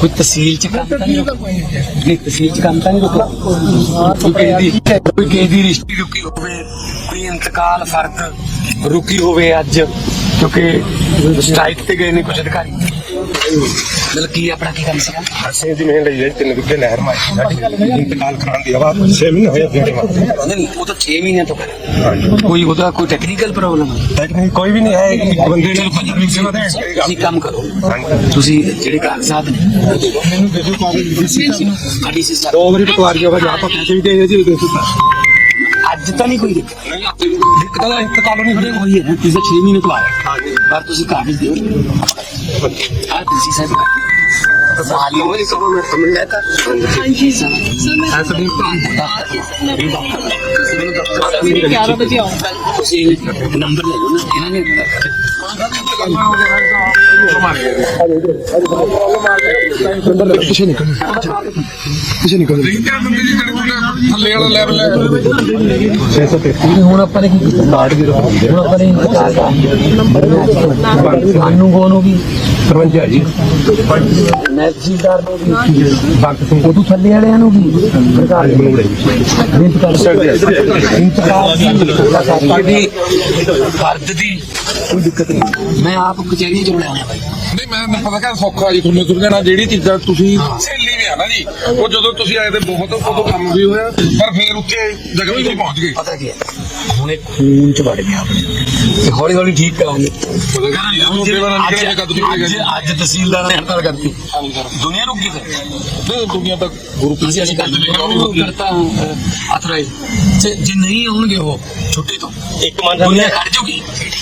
ਕੋਈ ਤਹਿਸੀਲ ਚ ਕੰਮ ਤਾਂ ਨਹੀਂ ਨਹੀਂ, ਤਹਿਸੀਲ ਚ ਕੰਮ ਤਾਂ ਨਹੀਂ ਰੁਕਿਆ? ਕੋਈ ਕਿਸੇ ਦੀ ਕੋਈ ਕਿਸੇ ਦੀ ਰਿਸ਼ਤੀ ਰੁਕੀ ਹੋਵੇ, ਕੋਈ ਇੰਤਕਾਲ, ਫਰਦ ਰੁਕੀ ਹੋਵੇ ਅੱਜ, ਕਿਉਂਕਿ ਸਟ੍ਰਾਈਕ ਤੇ ਗਏ ਨੇ ਕੁਝ ਅਧਿਕਾਰੀ। ਮਤਲਬ ਕੀ ਆਪਣਾ ਕੀ ਕੰਮ ਸੀਗਾ? ਅਸੀਂ ਦੀ ਮਿਹਨਤ ਲਈ ਤਿੰਨ ਵਿਗੇ ਨਹਿਰ ਮਾਈ ਸਾਡੀ ਇੰਤਕਾਲ ਕਰਾਉਣ ਦੀ ਆਵਾਜ਼ 6 ਮਹੀਨੇ ਹੋਏ ਫਿਰ। ਨਹੀਂ ਉਹ ਤਾਂ 6 ਮਹੀਨੇ ਤੋਂ ਕਰ ਕੋਈ ਉਹਦਾ ਕੋਈ ਟੈਕਨੀਕਲ ਪ੍ਰੋਬਲਮ ਹੈ? ਟੈਕਨੀਕ ਕੋਈ ਵੀ ਨਹੀਂ ਹੈ ਇੱਕ ਬੰਦੇ ਨੇ ਪੰਜਾਬੀ ਸੇਵਾ ਦੇ ਤੁਸੀਂ ਕੰਮ ਕਰੋ। ਤੁਸੀਂ ਜਿਹੜੇ ਕਾਗਜ਼ਾਤ ਨੇ ਮੈਨੂੰ ਦੇਖੋ ਕਾਗਜ਼। ਸਾਡੀ ਸਿਸਟਰ ਦੋ ਵਾਰੀ ਪਟਵਾਰੀ ਆਵਾਜ਼ ਆਪ ਪੈਸੇ ਵੀ ਦੇ ਜੀ ਦੇਖੋ ਅੱਜ ਤਾਂ ਨਹੀਂ ਕੋਈ ਦਿੱਕਤ। ਦਿੱਕਤ। ਦਾ ਇੰਤਕਾਲ ਨਹੀਂ ਹੋਈ ਹੈ ਤੁਸੀਂ 6 ਮਹੀਨੇ ਤੋਂ ਆਏ ਪਰ ਤੁਸੀਂ ਕਾਗਜ਼ ਦਿਓ। ਆ ਤੁਸੀਂ ਸਾਹਿਬ ਮਾਲੀ ਹੋਈ ਕਦੋਂ ਮੈਂ ਸਮਝ ਲਿਆ ਤਾਂ ਹਾਂਜੀ ਸਰ ਐਸਾ ਵੀ ਮੈਨੂੰ 11 ਵਜੇ ਆਉਂਗਾ ਤੁਸੀਂ ਨੰਬਰ ਲੈ ਲਓ ਨਾ ਇਹਨਾਂ ਨੇ ਪਿੱਛੇ ਨਿਕਲ ਪਿੱਛੇ ਨਿਕਲ ਥੱਲੇ ਵਾਲਾ ਲੈਵਲ ਹੈ 633 ਹੁਣ ਆਪਾਂ ਨੇ ਕੀ ਕੀਤਾ ਕਾਰਡ ਵੀ ਰਖਾਉਂਦੇ ਹੁਣ ਆਪਾਂ ਨੇ ਇੰਤਕਾਲ ਸਾਨੂੰ ਕੋ ਨੂੰ ਵੀ 53 ਜੀ ਤਹਿਸੀਲਦਾਰ ਨੂੰ ਵੀ ਭਗਤ ਸਿੰਘ ਉਹ ਤੋਂ ਥੱਲੇ ਵਾਲਿਆਂ ਨੂੰ ਵੀ ਸਰਕਾਰ ਨੇ ਇੰਤਕਾਲ ਦੀ ਫਰਦ ਦੀ ਕੋਈ ਦਿੱਕਤ ਨਹੀਂ ਮੈਂ ਆਪ ਕਚਹਿਰੀ ਚ ਬਣਾਇਆ ਭਾਈ ਨਹੀਂ ਮੈਂ ਮੈਂ ਪਤਾ ਕਿ ਸੌਖਾ ਜੀ ਤੁਹਾਨੂੰ ਤੁਰ ਜਾਣਾ ਜਿਹੜੀ ਚੀਜ਼ਾਂ ਤੁਸੀਂ ਸਹੇਲੀ ਵੀ ਆ ਨਾ ਜੀ ਉਹ ਜਦੋਂ ਤੁਸੀਂ ਆਏ ਤੇ ਬਹੁਤ ਉਦੋਂ ਕੰਮ ਵੀ ਹੋਇਆ ਪਰ ਫਿਰ ਉੱਥੇ ਜਗ੍ਹਾ ਵੀ ਪਹੁੰਚ ਗਏ ਪਤਾ ਕੀ ਹੈ ਹੁਣ ਇਹ ਖੂਨ ਚ ਵੜ ਗਿਆ ਆਪਣੇ ਤੇ ਹੌਲੀ ਹੌਲੀ ਠੀਕ ਕਰਾਂਗੇ ਪਤਾ ਕਿ ਉਹ ਸੇਵਾ ਨਾਲ ਨਿਕਲ ਕੇ ਕਦ ਅੱਜ ਅੱਜ ਤਹਿਸੀਲਦਾਰ ਨੇ ਹੜਤਾਲ ਕਰਤੀ ਦੁਨੀਆ ਰੁਕ ਗਈ ਫਿਰ ਨਹੀਂ ਦੁਨੀਆ ਤੱਕ ਗੁਰੂ ਅਸੀਂ ਅਸੀਂ ਕਰਦੇ ਕਰਤਾ ਅਥਰਾਈਜ਼ ਜੇ ਜੇ ਨਹੀਂ ਆਉਣਗੇ ਉਹ ਛੁੱਟੀ ਤੋਂ। ਇੱਕ ਮੰਨ ਦੁਨੀਆ ਖੜ ਜਾਊਗੀ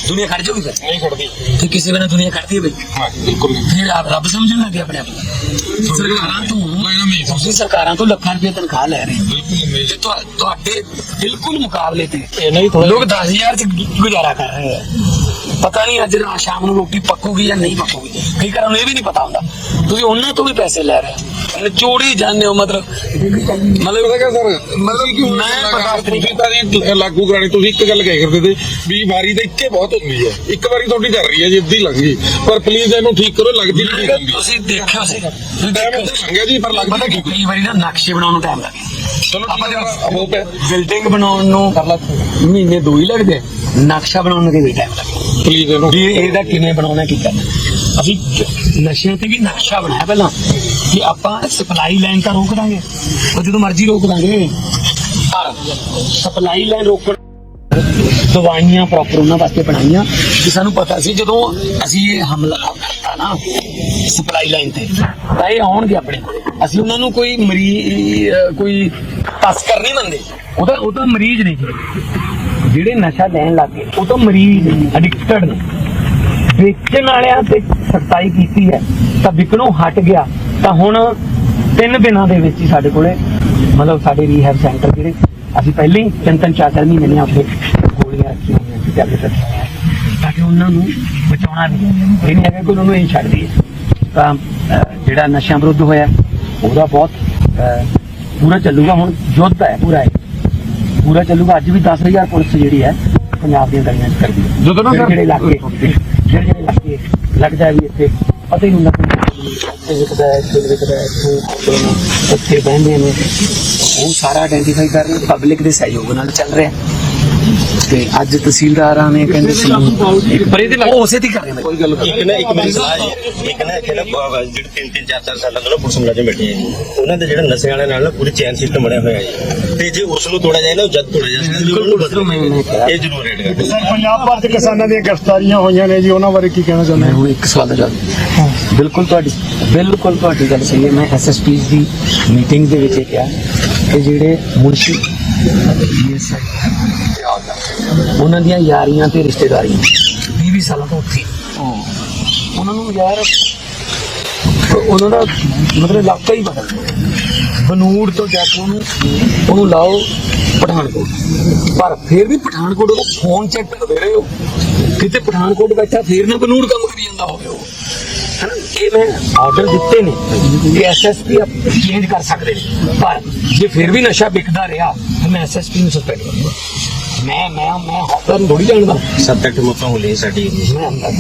ਦੁਨੀਆ ਖੜ ਜਾਊਗੀ ਫਿਰ ਨਹੀਂ ਖੜਦੀ ਤੇ ਕਿਸੇ ਵੇਲੇ ਦੁਨੀਆ ਖੜਦੀ ਹੈ ਬਈ ਹਾਂ ਬਿਲਕੁਲ ਨਹੀਂ ਫਿਰ ਆਪ ਰੱਬ ਸਮਝਣ ਲੱਗੇ ਆਪਣੇ ਆਪ ਨੂੰ। ਸਰਕਾਰਾਂ ਤੋਂ ਤੁਸੀਂ ਸਰਕਾਰਾਂ ਤੋਂ ਲੱਖਾਂ ਰੁਪਏ ਤਨਖਾਹ ਲੈ ਰਹੇ ਹੋ ਬਿਲਕੁਲ ਨਹੀਂ ਤੇ ਤੁਹਾ- ਤੁਹਾਡੇ ਬਿਲਕੁਲ ਮੁਕਾਬਲੇ ਤੇ ਇਹਨਾਂ ਵੀ ਥੋੜਾ ਲੋਕ 10000 ਚ ਗੁ- ਗੁਜ਼ਾਰਾ ਕਰ ਰਹੇ ਆ ਪਤਾ ਨਹੀਂ ਅੱਜ ਰਾ- ਸ਼ਾਮ ਨੂੰ ਰੋਟੀ ਪੱਕੂਗੀ ਜਾਂ ਨਹੀਂ ਪੱਕੂਗੀ। ਕਈ ਘਰਾਂ ਨੂੰ ਇਹ ਵੀ ਨਹੀਂ ਪਤਾ ਹੁੰਦਾ। ਤੁਸੀਂ ਉਹਨਾਂ ਤੋਂ ਵੀ ਪੈਸੇ ਲੈ ਰਹੇ ਹੋ। ਨਿਚੋੜੀ ਜਾਂਦੇ ਹੋ ਮਤਲਬ ਮਤਲਬ ਪਤਾ ਸਰ ਮਤਲਬ ਕਿ ਮੈਂ ਬਰਦਾਸ਼ਤ ਨਹੀਂ ਤੁਸੀਂ ਤਾਂ ਜੀ ਲਾਗੂ ਕਰਾਣੀ ਤੁਸੀਂ ਇੱਕ ਗੱਲ ਕਹਿ ਕਰਦੇ ਤੇ ਵੀ ਵਾਰੀ ਤਾਂ ਇੱਕੇ ਬਹੁਤ ਹੁੰਦੀ ਹੈ। ਇੱਕ ਵਾਰੀ ਤੁਹਾਡੀ ਚੱਲ ਰਹੀ ਹੈ ਜੀ ਅੱਧੀ ਲੰਘ ਗਈ। ਪਰ ਪਲੀਜ਼ ਇਹਨੂੰ ਠੀਕ ਕਰੋ ਲੱਗਦੀ ਨਹੀਂ ਹੁੰਦੀ। ਤੁਸੀਂ ਦੇਖਿਓ ਸੀ। ਟਾਈਮ ਉੱਥੇ ਲੰਘਿਆ ਜੀ ਪਰ ਪਤਾ ਲੱਗਦੀ ਕੀ ਕਈ ਵਾਰੀ ਨਾ ਨਕਸ਼ੇ ਬਣਾਉਣ ਨੂੰ ਟਾਈਮ ਲੱਗਦਾ ਚਲੋ ਆਪਾਂ ਹੋਪ ਹੈ ਬਿਲਡਿੰਗ ਬਣਾਉਣ ਨੂੰ ਮਹੀਨੇ ਦੋ ਹੀ ਲੱਗਦੇ। ਨਕਸ਼ਾ ਬਣਾਉਣ ਨੂੰ ਵੀ ਟਾਈਮ ਲੱਗਦਾ ਪਲੀਜ਼ ਇਹਨੂੰ ਵੀ ਇਹਦਾ ਕਿਵੇਂ ਬਣਾਉਣਾ ਕੀ ਕਰਨਾ? ਅਸੀਂ ਨਸ਼ਿਆਂ ਤੇ ਵੀ ਨਕਸ਼ਾ ਬਣਾਇਆ ਪਹਿਲਾਂ। ਕਿ ਆਪਾਂ ਸਪਲਾਈ ਲਾਈਨ ਤਾਂ ਰੋਕ ਦਾਂਗੇ। ਉਹ ਜਦੋਂ ਮਰਜ਼ੀ ਰੋਕ ਦਾਂਗੇ। ਪਰ ਸਪਲਾਈ ਲਾਈਨ ਰੋਕਣ ਦਵਾਈਆਂ ਪ੍ਰੋਪਰ ਉਹਨਾਂ ਵਾਸਤੇ ਬਣਾਈਆਂ। ਕਿ ਸਾਨੂੰ ਪਤਾ ਸੀ ਜਦੋਂ ਅਸੀਂ ਇਹ ਹਮਲਾ ਕਰਤਾ ਨਾ ਸਪਲਾਈ ਲਾਈਨ ਤੇ ਤਾਂ ਇਹ ਆਉਣਗੇ ਆਪਣੇ ਅਸੀਂ ਉਹਨਾਂ ਨੂੰ ਕੋਈ ਮਰੀਜ਼ ਕੋਈ ਤਸਕਰ ਨਹੀਂ ਮੰਨਦੇ। ਉਹ ਤਾਂ ਉਹ ਤਾਂ ਮਰੀਜ਼ ਨਹੀਂ ਜੀ ਜਿਹੜੇ ਨਸ਼ਾ ਲੈਣ ਲੱਗੇ ਉਹ ਤਾਂ ਮਰੀਜ਼ ਐਡਿਕਟਡ ਨੇ। ਵੇਚਣ ਵਾਲਿਆਂ ਤੇ ਸਖਤਾਈ ਕੀਤੀ ਹੈ, ਤਾਂ ਵਿਕਣੋਂ ਹਟ ਗਿਆ, ਤਾਂ ਹੁਣ ਤਿੰਨ ਦਿਨਾਂ ਦੇ ਵਿੱਚ ਹੀ ਸਾਡੇ ਕੋਲੇ ਮਤਲਬ ਸਾਡੇ ਰੀਹੈਬ ਸੈਂਟਰ ਜਿਹੜੇ, ਅਸੀਂ ਪਹਿਲਾਂ ਹੀ ਤਿੰਨ ਤਿੰਨ, ਚਾਰ ਚਾਰ ਮਹੀਨੇ ਨੇ ਆਪਣੇ ਗੋਲੀਆਂ ਰੱਖੀਆਂ ਹੋਈਆਂ ਸੀ ਟੈਬਲੇਟ ਰੱਖੀਆਂ ਤਾਂ ਕਿ ਉਹਨਾਂ ਨੂੰ ਬਚਾਉਣਾ ਵੀ ਇਹ ਨਹੀਂ ਹੈਗਾ ਕਿ ਉਹਨਾਂ ਨੂੰ ਇਹ ਛੱਡ ਦਈਏ। ਤਾਂ ਜਿਹੜਾ ਨਸ਼ਿਆਂ ਵਿਰੁੱਧ ਹੋਇਆ, ਉਹਦਾ ਬਹੁਤ ਪੂਰਾ ਚੱਲੂਗਾ। ਹੁਣ ਯੁੱਧ ਹੈ, ਪੂਰਾ ਇਹ ਪੂਰਾ ਚੱਲੂਗਾ। ਅੱਜ ਵੀ 10000 ਪੁਲਿਸ ਜਿਹੜੀ ਹੈ ਪੰਜਾਬ ਦੀਆਂ ਗਲੀਆਂ 'ਚ ਕਰਦੀ ਹੈ। ਜਦੋਂ ਨਾ ਜਿਹੜੇ ਸਰ- ਜਿਹੜੇ ਇਲਾਕੇ ਜਿਹੜੇ ਜਿਹੜੇ ਇਲਾਕੇ ਲੱਗਦਾ ਵੀ ਇੱਥੇ ਪਤਾ ਹੀ ਨਹੀਂ ਲੱਗਦਾ ਇੱਥੇ ਵਿਕਦਾ ਹੈ, ਇੱਥੇ ਵਿਕਦਾ ਹੈ, ਇੱਥੇ ਉੱਥੇ ਬਹਿੰਦੇ ਨੇ। ਉਹ ਸਾਰਾ ਆਇਡੈਂਟੀਫਾਈ ਕਰ ਰਹੇ ਪਬਲਿਕ ਦੇ ਸਹਿਯੋਗ ਨਾਲ ਚੱਲ ਰਿਹਾ। ਤੇ ਅੱਜ ਤਹਿਸੀਲਦਾਰਾਂ ਨੇ ਕਹਿੰਦੇ ਸੀ ਪਰ ਇਹਦੇ ਨਾਲ ਉਸੇ ਹੀ ਕਰ ਰਹੇ ਨੇ। ਕੋਈ ਗੱਲ ਇੱਕ ਨਾ ਇੱਕ ਮੇਰੀ ਸਲਾਹ ਹੈ ਇੱਕ ਨਾ ਇੱਥੇ ਨਾ ਬ- ਜਿਹੜੇ ਤਿੰਨ ਤਿੰਨ ਚਾਰ ਚਾਰ ਸਾਲਾਂ ਤੋਂ ਨਾ ਪੁਲਿਸ ਮੁਲਾਜ਼ਮ ਬੈਠੇ ਆ ਜੀ। ਉਹਨਾਂ ਦੇ ਜਿਹੜਾ ਨਸ਼ੇ ਵਾਲਿਆਂ ਨਾਲ ਨਾ ਪੂਰੀ ਚੈਨ ਸਿਸਟਮ ਬਣਿਆ ਹੋਇਆ ਹੈ ਤੇ ਜੇ ਉਸ ਨੂੰ ਤੋੜਿਆ ਜਾਏ ਨਾ ਉਹ ਜਦ ਤੋੜਿਆ ਜਾ ਸਕਦਾ ਬਿਲਕੁਲ ਇਹ ਜ਼ਰੂਰ ਰੇਡ ਕਰਦੇ ਸਰ ਪੰਜਾਬ ਭਰ ਚ ਕਿਸਾਨਾਂ ਦੀਆਂ ਗ੍ਰਿਫਤਾਰੀਆਂ ਹੋਈਆਂ ਨੇ ਜੀ ਉਹਨਾਂ ਬਾਰੇ ਕੀ ਕਹਿਣਾ ਚਾਹੁੰਦੇ ਮੈਂ ਹੁਣ ਇੱਕ ਸਵਾਲ ਦਾ ਜਵਾਬ ਬਿਲਕੁਲ ਤੁਹਾਡੀ ਬਿਲਕੁਲ ਤੁਹਾਡੀ ਗੱਲ ਸਹੀ ਹੈ। ਮੈਂ ਐਸਐਸਪੀ ਦੀ ਮੀਟਿੰਗ ਦੇ ਵਿੱਚ ਇਹ ਕਿਹਾ ਕਿ ਜਿਹੜੇ ਮੁਨਸ਼ੀ ਉਹਨਾਂ ਦੀਆਂ ਯਾਰੀਆਂ ਤੇ ਰਿਸ਼ਤੇਦਾਰੀਆਂ। 20 ਸਾਲਾਂ ਤੋਂ ਉੱਥੇ। ਉਹਨਾਂ ਨੂੰ ਯਾਰ ਉਹਨਾਂ ਦਾ ਮਤਲਬ ਇਲਾਕਾ ਹੀ ਬਦਲ ਗਿਆ। ਬਨੂੜ ਤੋਂ ਜਾ ਕੇ ਉਹਨੂੰ ਉਹਨੂੰ ਲਾਓ ਪਠਾਨਕੋਟ। ਪਰ ਫਿਰ ਵੀ ਪਠਾਨਕੋਟ ਉਹ ਫੋਨ ਚੈੱਕ ਕਰਦੇ ਰਹੇ ਹੋ। ਕਿਤੇ ਪਠਾਨਕੋਟ ਬੈਠਾ ਫਿਰ ਨਾ ਬਨੂੜ ਕੰਮ ਕਰੀ ਜਾਂਦਾ ਹੋਵੇ ਉਹ। ਇਹ ਮੈਂ ਆਰਡਰ ਦਿੱਤੇ ਨੇ ਕਿ ਐਸਐਸਪੀ ਚੇਂਜ ਕਰ ਸਕਦੇ ਨੇ। ਪਰ ਜੇ ਫਿਰ ਵੀ ਨਸ਼ਾ ਵਿਕਦਾ ਰਿਹਾ ਤਾਂ ਮੈਂ ਐਸਐਸਪੀ ਨੂੰ ਸਸਪੈਂਡ ਕਰੂੰਗਾ। ਮੈਂ ਮੈਂ ਮੈਂ ਹੌਸਲਾ ਥੋੜੀ ਜਾਣਦਾ ਹੋ ਲਈਆਂ ਸਾਡੀ ਮੈਂ ਅੰਦਰ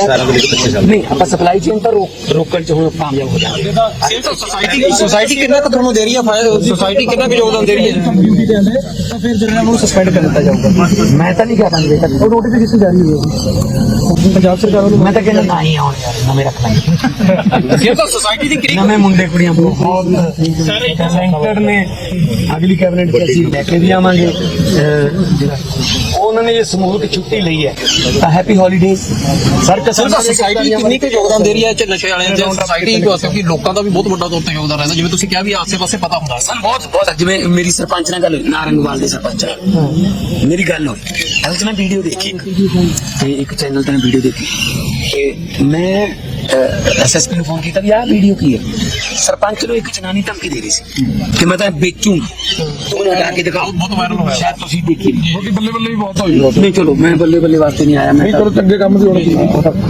ਸਾਰਾ ਮਿਲ ਕੇ 25 ਸਾਲ ਨਹੀਂ ਆਪਾਂ ਸਪਲਾਈ ਚੇਨ ਤਾਂ ਰੋਕ ਰੋਕਣ ਚ ਹੁਣ ਕਾਮਯਾਬ ਹੋ ਜਾਵਾਂਗੇ। ਸੋਸਾਇਟੀ ਸੋਸਾਇਟੀ ਕਿੰਨਾ ਕੁ ਤੁਹਾਨੂੰ ਦੇ ਰਹੀ ਹੈ ਫਾਇਦਾ? ਸੋਸਾਇਟੀ ਕਿੰਨਾ ਕੁ ਯੋਗਦਾਨ ਦੇ ਰਹੀ ਹੈ? ਤਾਂ ਫਿਰ ਜਿਹੜਾ ਨੂੰ ਸਸਪੈਂਡ ਕਰ ਦਿੱਤਾ ਜਾਊਗਾ। ਮੈਂ ਤਾਂ ਨਹੀਂ ਕਹਿ ਪਾਂਗੇ ਤੱਕ ਉਹ ਨੋਟੀਫਿਕੇਸ਼ਨ ਜਾਰੀ ਹੋਈ ਪੰਜਾਬ ਸਰਕਾਰ ਵੱਲੋਂ ਮੈਂ ਤਾਂ ਕਹਿੰਦਾ ਨਾ ਹੀ ਆਉਣ ਯਾਰ ਨਵੇਂ ਰੱਖ ਲਾਂਗੇ। ਇਹ ਤਾਂ ਸੋਸਾਇਟੀ ਦੀ ਕਿਹੜੀ ਨਵੇਂ ਮੁੰਡੇ ਕੁੜੀਆਂ ਬਹੁਤ ਟੈਲੈਂਟਡ ਨੇ। ਅਗਲੀ ਕੈਬਨਿਟ ਚ ਅਸੀਂ ਲੈ ਕੇ ਵੀ ਆਵਾਂਗੇ ਜਿਹੜਾ ਉਹਨਾਂ ਨੇ ਜੇ ਸਮੂਹਿਕ ਛੁੱਟੀ ਲਈ ਹੈ ਤਾਂ happy holidays sir sir society ਕਿੰਨੀ ਕੁ ਯੋਗਦਾਨ ਦੇ ਰਹੀ ਹੈ ਚ ਨਸ਼ੇ ਵਾਲਿਆਂ ਦੇ ਸੋਸਾਇਟੀ ਕਿਉਂਕਿ ਲੋਕਾਂ ਦਾ ਵੀ ਬਹੁਤ ਵੱਡਾ ਤੌਰ ਤੇ ਯੋਗਦਾਨ ਰਹਿੰਦਾ। ਜਿਵੇਂ ਤੁਸੀਂ ਕਿਹਾ ਵੀ ਆਸੇ-ਪਾਸੇ ਪਤਾ ਹੁੰਦਾ ਸਨ ਬਹੁਤ ਬਹੁਤ ਜਿਵੇਂ ਮੇਰੀ ਸਰਪੰਚ ਨਾਲ ਗੱਲ ਹੋਈ ਨਾਰੰਗਵਾਲ ਦੇ ਸਰਪੰਚ ਨਾਲ। ਮੇਰੀ ਗੱਲ ਹੋਈ। ਅਸਲ ਚ ਮੈਂ ਵੀਡੀਓ ਦੇਖੀ ਤੇ ਇੱਕ ਚੈਨਲ ਤੇ ਵੀਡੀਓ ਦੇਖੀ। ਤੇ ਮੈਂ ਐਸਐਸਪੀ ਨੂੰ ਫੋਨ ਕੀਤਾ ਵੀ ਆਹ ਵੀਡੀਓ ਕੀ ਹੈ? ਸਰਪੰਚ ਨੂੰ ਇੱਕ ਜਨਾਨੀ ਧਮਕੀ ਦੇ ਰਹੀ ਸੀ ਕਿ ਮੈਂ ਤਾਂ ਵੇਚੂੰ। ਤੂੰ ਮੈਨੂੰ ਹਟਾ ਕੇ ਦਿਖਾਓ ਬਹੁਤ ਵਾਇਰਲ ਹੋਇਆ। ਸ਼ਾਇਦ ਤੁਸੀਂ ਦੇਖੀ। ਛੋਟੀ ਬੱਲੇ ਬੱਲੇ ਵੀ ਬਹੁਤ ਹੋਈ ਨਹੀਂ ਚਲੋ ਮੈਂ ਬੱਲੇ ਬੱਲੇ ਵਾਸਤੇ ਨਹੀਂ ਆਇਆ ਮੈਂ ਚਲੋ ਚੰਗੇ ਕੰਮ ਦੀ ਹੋਣੀ।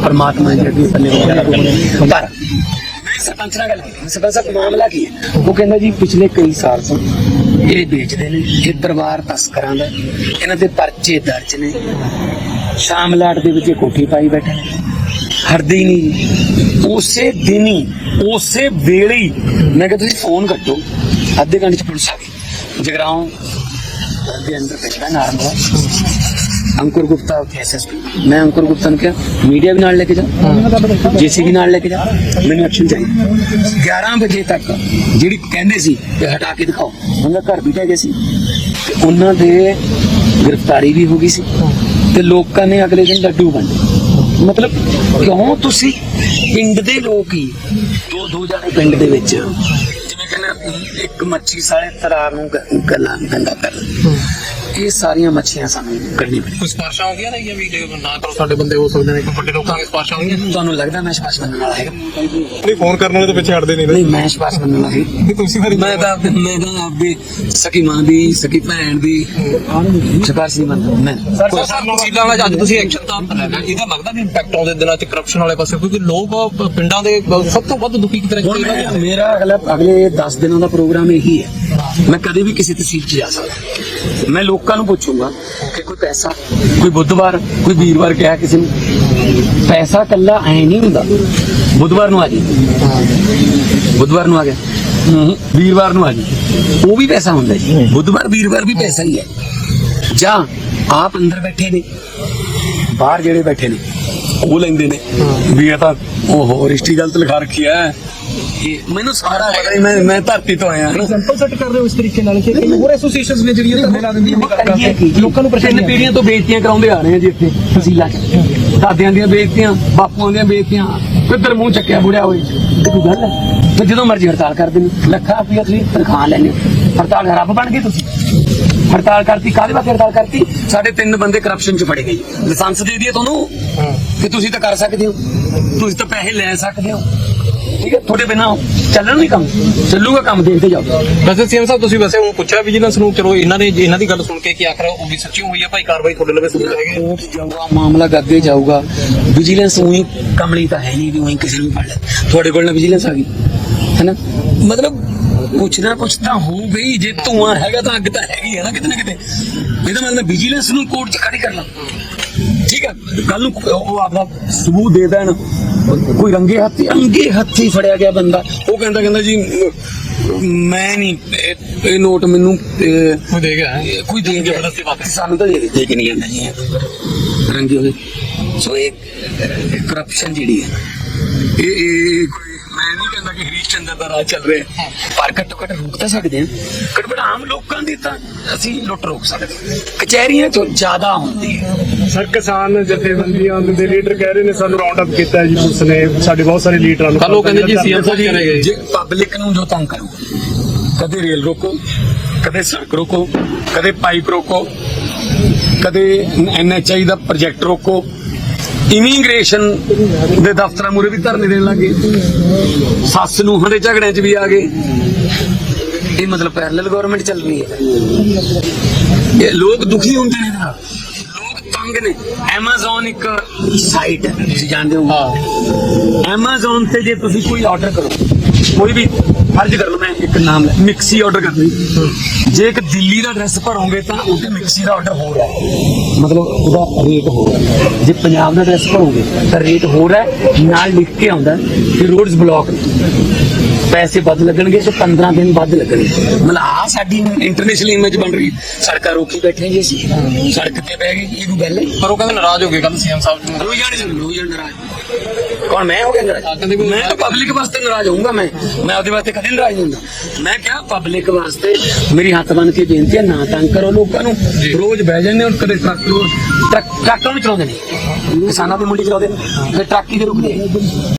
ਪਰਮਾਤਮਾ ਜਿਹੜੀ ਬੱਲੇ ਬੱਲੇ ਪਰ ਮੈਂ ਸਰਪੰਚ ਨਾਲ ਗੱਲ ਕੀਤੀ। ਸਰਪੰਚ ਸਾਹਿਬ ਮਾਮਲਾ ਕੀ ਹੈ ਉਹ ਕਹਿੰਦਾ ਜੀ ਪਿਛਲੇ ਕਈ ਸਾਲ ਤੋਂ ਇਹ ਵੇਚਦੇ ਨੇ ਇਹ ਪਰਿਵਾਰ ਤਸਕਰਾਂ ਦਾ ਇਹਨਾਂ ਦੇ ਪਰਚੇ ਦਰਜ ਨੇ। ਸ਼ਾਮਲਾਟ ਦੇ ਵਿੱਚ ਕੋਠੀ ਪਾਈ ਬੈਠੇ ਨੇ। ਹਰਦੇ ਨਹੀਂ। ਉਸੇ ਦਿਨ ਹੀ ਉਸੇ ਵੇਲੇ ਹੀ ਮੈਂ ਕਿਹਾ, ਤੁਸੀਂ ਫੋਨ ਕੱਟੋ। ਅੱਧੇ ਘੰਟੇ ਚ ਪੁਲਿਸ ਆ ਗਈ। ਜਗਰਾਉਂ ਦੇ ਅੰਦਰ ਪੈਂਦਾ ਨਾਰਮਲ ਅੰਕੁਰ ਗੁਪਤਾ ਉੱਥੇ ਐਸਐਸਪੀ ਮੈਂ ਅੰਕੁਰ ਗੁਪਤਾ ਨੂੰ ਕਿਹਾ, ਮੀਡੀਆ ਵੀ ਨਾਲ ਲੈ ਕੇ ਜਾ। ਜੀਸੀਬੀ ਨਾਲ ਲੈ ਕੇ ਜਾ। ਮੈਨੂੰ ਐਕਸ਼ਨ ਚਾਹੀਦਾ। 11 ਵਜੇ ਤੱਕ ਜਿਹੜੀ ਕਹਿੰਦੇ ਸੀ ਕਿ ਹਟਾ ਕੇ ਦਿਖਾਓ, ਉਹਨਾਂ ਘਰ ਵੀ ਟਹਿ ਗਿਆ ਸੀ। ਤੇ ਉਹਨਾਂ ਦੇ ਗ੍ਰਿਫਤਾਰੀ ਵੀ ਹੋ ਗਈ ਸੀ। ਤੇ ਲੋਕਾਂ ਨੇ ਅਗਲੇ ਦਿਨ ਲੱਡੂ ਵੰਡੇ। ਮਤਲਬ ਕਿਉਂ ਤੁਸੀਂ ਪਿੰਡ ਦੇ ਲੋਕ ਹੀ ਦੋ ਦੋ ਜਾਣੇ ਪਿੰਡ ਦੇ ਵਿੱਚ ਜਿਵੇਂ ਕਹਿੰਦਾ ਇੱਕ ਮੱਛੀ ਸਾਰੇ ਤਰਾ ਨੂੰ ਗ- ਗੱਲਾਂ, ਗੰਦਾ ਕਰ ਇਹ ਸਾਰੀਆਂ ਮੱਛੀਆਂ ਸਾਨੂੰ ਕੱਢਣੀ ਪੈਣੀ ਕੋਈ ਸਪਾਰਸ਼ਾਂ ਹੋ ਗਿਆ ਨਾ ਇਹ ਵੀ ਜੇ ਨਾ ਕਰੋ ਸਾਡੇ ਬੰਦੇ ਹੋ ਸਕਦੇ ਨੇ। ਕੋਈ ਵੱਡੇ ਲੋਕਾਂ ਦੇ ਸਪਾਰਸ਼ਾਂ ਹੋਈਆਂ ਤੁਹਾਨੂੰ ਲੱਗਦਾ ਮੈਂ ਸ਼ਪਾਸ਼ ਮੰਨਣ ਵਾਲਾ ਹੈਗਾ? ਨਹੀਂ ਫੋਨ ਕਰਨ ਵਾਲੇ ਤਾਂ ਪਿੱਛੇ ਹਟਦੇ ਨਹੀਂ ਨਹੀਂ ਮੈਂ ਸ਼ਪਾਸ਼ ਮੰਨਣ ਵਾਲਾ ਹੈ ਤੁਸੀਂ ਮੈਂ ਤਾਂ ਮੈਂ ਤਾਂ ਆਪਦੀ ਸਕੀ ਮਾਂ ਦੀ ਸਕੀ ਭੈਣ ਦੀ ਸ਼ਪਾਸ਼ ਨਹੀਂ ਮੰਨਦਾ ਮੈਂ ਸਰ ਤਹਿਸੀਲਾਂ ਵਾਲਾ ਅੱਜ ਤੁਸੀਂ ਐਕਸ਼ਨ ਤਾਂ ਲੈਣਾ ਇਹਦਾ ਲੱਗਦਾ ਵੀ ਇੰਪੈਕਟ ਆਉਂਦੇ ਦਿਨਾਂ ਚ ਕਰਪਸ਼ਨ ਵਾਲੇ ਪਾਸੇ ਕਿਉਂਕਿ ਲੋਕ ਪਿੰਡਾਂ ਦੇ ਸਭ ਤੋਂ ਵੱਧ ਦੁਖੀ ਕਿਤੇ ਮੈਂ- ਮੇਰਾ ਅਗਲਾ ਅਗਲੇ 10 ਦਿਨਾਂ ਦਾ ਪ੍ਰੋਗਰਾਮ ਇਹੀ ਹੈ। ਮੈਂ ਕਦੇ ਵੀ ਕਿਸੇ ਤਹਿਸੀਲ 'ਚ ਜਾ ਸਕਦਾ। ਮੈਂ ਲੋਕਾਂ ਨੂੰ ਪੁੱਛੂੰਗਾ ਕਿ ਕੋਈ ਪੈਸਾ ਕੋਈ ਬੁੱਧਵਾਰ ਕੋਈ ਵੀਰਵਾਰ ਕਿਹਾ ਕਿਸੇ ਨੂੰ? ਪੈਸਾ ਕੱਲਾ ਐ ਨਹੀਂ ਹੁੰਦਾ। ਬੁੱਧਵਾਰ ਨੂੰ ਆ ਜੀ ਬੁੱਧਵਾਰ ਨੂੰ ਆ ਗਿਆ। ਵੀਰਵਾਰ ਨੂੰ ਆ ਜੀ ਉਹ ਵੀ ਪੈਸਾ ਹੁੰਦਾ ਜੀ। ਬੁੱਧਵਾਰ ਵੀਰਵਾਰ ਵੀ ਪੈਸਾ ਹੀ ਹੈ। ਜਾਂ ਆਪ ਅੰਦਰ ਬੈਠੇ ਨੇ ਬਾਹਰ ਜਿਹੜੇ ਬੈਠੇ ਨੇ ਉਹ ਲੈਂਦੇ ਨੇ। ਵੀ ਇਹ ਤਾਂ ਉਹ ਰਿਸ਼ਤੀ ਗਲਤ ਲਿਖਾ ਰੱਖੀ ਹੈ। ਮੈਨੂੰ ਸਾਰਾ ਪਤਾ ਹੀ ਮੈਂ ਮੈਂ ਧਰਤੀ ਤੋਂ ਆਇਆ ਹਾਂ ਸੈਂਪਲ ਸੈੱਟ ਕਰ ਰਹੇ ਹੋ ਇਸ ਤਰੀਕੇ ਨਾਲ ਕਿ ਹੋਰ ਐਸੋਸੀਏਸ਼ਨਸ ਨੇ ਜਿਹੜੀਆਂ ਧਰਨੇ ਲਾ ਦਿੰਦੀਆਂ ਨੇ ਕਰ ਕਰਕੇ ਲੋਕਾਂ ਨੂੰ ਪਰੇਸ਼ਾਨੀ ਪੀੜ੍ਹੀਆਂ ਤੋਂ ਬੇਇੱਜ਼ਤੀਆਂ ਕਰਾਉਂਦੇ ਆ ਰਹੇ ਆ ਜੀ ਇੱਥੇ ਤਹਿਸੀਲਾਂ 'ਚ। ਦਾਦਿਆਂ ਦੀਆਂ ਬੇਇੱਜ਼ਤੀਆਂ ਬਾਪੂਆਂ ਦੀਆਂ ਬੇਇੱਜ਼ਤੀਆਂ ਕਿੱਧਰ ਮੂੰਹ ਚੱਕਿਆ ਬੁੜਿਆ ਹੋਏ ਕੋਈ ਗੱਲ ਹੈ? ਤੇ ਜਦੋਂ ਮਰਜ਼ੀ ਹੜਤਾਲ ਕਰਦੇ ਨੇ ਲੱਖਾਂ ਰੁਪਈਆ ਤੁਸੀਂ ਤਨਖਾਹ ਹੋ। ਹੜਤਾਲ ਰੱਬ ਬਣ ਗਏ ਤੁਸੀਂ। ਹੜਤਾਲ ਕਰਤੀ ਕਾਹਦੇ ਵਾਸਤੇ ਹੜਤਾਲ ਕਰਤੀ? ਸਾਡੇ ਤਿੰਨ ਬੰਦੇ ਕਰਪਸ਼ਨ 'ਚ ਫੜੇ ਗਏ ਲਾਇਸੈਂਸ ਦੇ ਦਈਏ ਤੁਹਾਨੂੰ ਕਿ ਤੁਸੀਂ ਤਾਂ ਕਰ ਸਕਦੇ ਹੋ। ਤੁਸੀਂ ਤਾਂ ਪੈਸੇ ਲੈ ਸਕਦੇ ਹੋ। ਠੀਕ ਹੈ? ਤੁਹਾਡੇ ਬਿਨਾਂ ਚੱਲਣ ਨਹੀਂ ਕੰਮ। ਚੱਲੂਗਾ ਕੰਮ ਦੇਖਦੇ ਜਾਓ। ਵੈਸੇ ਸੀਐਮ ਸਾਹਿਬ ਤੁਸੀਂ ਵੈਸੇ ਹੁਣ ਪੁੱਛਿਆ ਵਿਜੀਲੈਂਸ ਨੂੰ ਚਲੋ ਇਹਨਾਂ ਨੇ ਇਹਨਾਂ ਦੀ ਗੱਲ ਸੁਣ ਕੇ ਕੀ ਆਖਰ ਉਹ ਵੀ ਸੱਚੀ ਹੋਈ ਹੈ ਭਾਈ ਕਾਰਵਾਈ ਤੁਹਾਡੇ ਲਵੇ ਸਬੂਤ ਹੈਗੇ ਜਾਊਗਾ ਮਾਮਲਾ ਅੱਗੇ ਜਾਊਗਾ। ਵਿਜੀਲੈਂਸ ਉਹੀ ਕਮਲੀ ਤਾਂ ਹੈ ਨਹੀਂ ਵੀ ਉਹੀ ਕਿਸੇ ਨੂੰ ਫੜ ਲੈ। ਤੁਹਾਡੇ ਕੋਲ ਨਾ ਵਿਜੀਲੈਂਸ ਆ ਗਈ ਹੈਨਾ ਮਤਲਬ ਕੁਛ ਨਾ ਕੁਛ ਤਾਂ ਹੋ ਗਈ ਜੇ ਧੂਆਂ ਹੈਗਾ ਤਾਂ ਅੱਗ ਤਾਂ ਹੈਗੀ ਹੈ ਨਾ ਕਿਤੇ ਨਾ ਕਿਤੇ। ਇਹਦਾ ਮਤਲਬ ਵਿਜੀਲੈਂਸ ਨੂੰ ਕੋਰਟ 'ਚ ਖੜੀ ਕਰ ਲਾ ਠੀਕ ਹੈ ਕੱਲ ਨੂੰ ਉਹ ਆਪਦਾ ਸਬੂਤ ਦੇ ਦੇਣ। ਕੋਈ ਰੰਗੇ ਹੱਥੀ ਅੰਗੇ ਹੱਥੀ ਫੜਿਆ ਗਿਆ ਬੰਦਾ। ਉਹ ਕਹਿੰਦਾ ਕਹਿੰਦਾ ਜੀ ਮੈਂ ਨਹੀਂ ਇਹ- ਇਹ ਨੋਟ ਮੈਨੂੰ ਇਹ, ਕੋਈ ਦੇ ਗਿਆ। ਇਹ ਕੋਈ ਦੇ ਗਿਆ। ਸਾਨੂੰ ਤਾਂ ਦੇ ਦੇ ਕੇ ਨਹੀਂ ਜਾਂਦਾ ਜੀ। ਇਹ। ਰੰਗੇ ਹੋਏ ਸੋ ਇਹ ਕਰਪਸ਼ਨ ਜਿਹੜੀ ਹੈ ਇਹ ਇਹ ਕੋਈ ਕਹਿੰਦਾ ਕਿ ਹਰੀਸ਼ ਚੰਦਰ ਦਾ ਰਾਜ ਚੱਲ ਰਿਹਾ ਹੈ। ਪਰ ਘੱਟੋ ਘੱਟ ਰੋਕ ਤਾਂ ਸਕਦੇ ਹਾਂ। ਘੱਟੋ ਘੱਟ ਆਮ ਲੋਕਾਂ ਦੀ ਤਾਂ ਅਸੀਂ ਲੁੱਟ ਰੋਕ ਸਕਦੇ। ਕਚਹਿਰੀਆਂ ਤੋਂ ਜ਼ਿਆਦਾ ਹੁੰਦੀ ਹੈ। ਸਰ ਕਿਸਾਨ ਜਥੇਬੰਦੀਆਂ ਦੇ ਲੀਡਰ ਕਹਿ ਰਹੇ ਨੇ ਸਾਨੂੰ ਰਾਉਂਡ ਅਪ ਕੀਤਾ ਜੀ ਪੁਲਿਸ ਨੇ ਸਾਡੇ ਬਹੁਤ ਸਾਰੇ ਲੀਡਰਾਂ ਨੂੰ ਕਹਿੰਦੇ ਜੀ ਸੀਐਮ ਸਾਹਿਬ ਗਏ। ਜੇ ਪਬਲਿਕ ਨੂੰ ਜੋ ਤੰਗ ਕਰੂ ਕਦੇ ਰੇਲ ਰੋਕੋ ਕਦੇ ਸੜਕ ਰੋਕੋ ਕਦੇ ਪਾਈਪ ਰੋਕੋ ਕਦੇ ਐਨਐਚਆਈ ਦਾ ਪ੍ਰੋਜੈਕਟ ਰੋਕੋ ਇਮੀਗ੍ਰੇਸ਼ਨ ਦੇ ਦਫ਼ਤਰਾਂ ਮੂਰੇ ਵੀ ਧਰਨੇ ਦੇਣ ਲੱਗੇ ਸੱਸ ਨੂੰ ਦੇ ਝਗੜਿਆਂ 'ਚ ਵੀ ਆ ਗਏ। ਇਹ ਮਤਲਬ ਪੈਰਲਲ ਗਵਰਨਮੈਂਟ ਚੱਲ ਰਹੀ ਹੈ। ਇਹ ਲੋਕ ਦੁਖੀ ਹੁੰਦੇ ਨੇ ਲੋਕ ਤੰਗ ਨੇ। Amazon ਇੱਕ ਸਾਈਟ ਹੈ ਤੁਸੀਂ ਜਾਣਦੇ ਹੋ ਹਾਂ। Amazon ਤੇ ਜੇ ਤੁਸੀਂ ਕੋਈ ਆਰਡਰ ਕਰੋ ਕੋਈ ਵੀ ਫਰਜ਼ ਕਰ ਲਓ ਮੈਂ ਇੱਕ ਨਾਮ ਲੈ ਮਿਕਸੀ ਆਰਡਰ ਕਰਨੀ ਜੇ ਇੱਕ ਦਿੱਲੀ ਦਾ ਐਡਰੈਸ ਭਰੋਗੇ ਤਾਂ ਉਹਦੇ ਮਿਕਸੀ ਦਾ ਆਰਡਰ ਹੋ ਰਿਹਾ ਹੈ। ਮਤਲਬ ਉਹਦਾ ਰੇਟ ਹੋ ਰਿਹਾ ਹੈ। ਜੇ ਪੰਜਾਬ ਦਾ ਐਡਰੈਸ ਭਰੋਗੇ ਤਾਂ ਰੇਟ ਹੋ ਰਿਹਾ ਹੈ, ਨਾਲ ਲਿਖ ਕੇ ਆਉਂਦਾ ਹੈ ਕਿ ਰੋਡਸ ਬਲੌਕ ਪੈਸੇ ਵੱਧ ਲੱਗਣਗੇ ਤੇ 15 ਦਿਨ ਵੱਧ ਲੱਗਣਗੇ। ਮਤਲਬ ਆ ਸਾਡੀ ਇੰਟਰਨੈਸ਼ਨਲ ਇਮੇਜ ਬਣ ਰਹੀ ਹੈ। ਸੜਕਾਂ ਰੋਕੀ ਬੈਠੇ ਜੀ ਅਸੀਂ। ਸੜਕ ਤੇ ਬਹਿ ਗਏ ਇਹਨੂੰ ਗੱਲ ਹੈ ਪਰ ਉਹ ਕਹਿੰਦੇ ਨਾਰਾਜ਼ ਹੋ ਗਏ ਕੱਲ ਸੀਐਮ ਸਾਹਿਬ ਜੀ ਰੋਈ ਜਾਣੇ ਰੋਈ ਜਾਣ ਨਾਰਾਜ਼ ਕੌਣ ਮੈਂ ਹੋ ਗਿਆ ਨਾਰਾਜ਼ ਮੈਂ ਤਾਂ ਪਬਲਿਕ ਵਾਸਤੇ ਨਾਰਾਜ਼ ਹੋਊਂਗਾ ਮੈਂ ਮੈਂ ਉਹਦੇ ਵਾਸਤੇ ਕਦੇ ਨਾਰਾਜ਼ ਨਹੀਂ ਹੁੰਦਾ ਮੈਂ ਕਿਹਾ ਪਬਲਿਕ ਵਾਸਤੇ ਮੇਰੀ ਹੱਥ ਬੰਨ ਕੇ ਬੇਨਤੀ ਹੈ ਨਾ ਤੰਗ ਕਰੋ ਲੋਕਾਂ ਨੂੰ ਰੋਜ਼ ਬਹਿ ਜਾਂਦੇ ਹੁਣ ਕਦੇ ਟਰੱਕ ਟਰੱਕ- ਟਰੱਕਾਂ ਨੂੰ ਚਲਾਉਂਦੇ ਨੇ ਕਿਸਾਨਾਂ ਦੀ ਮੰਡੀ ਚਲਾਉਂਦੇ ਨੇ ਫਿਰ ਟਰੱਕ ਹੀ ਤੇ ਰੁਕਦੇ।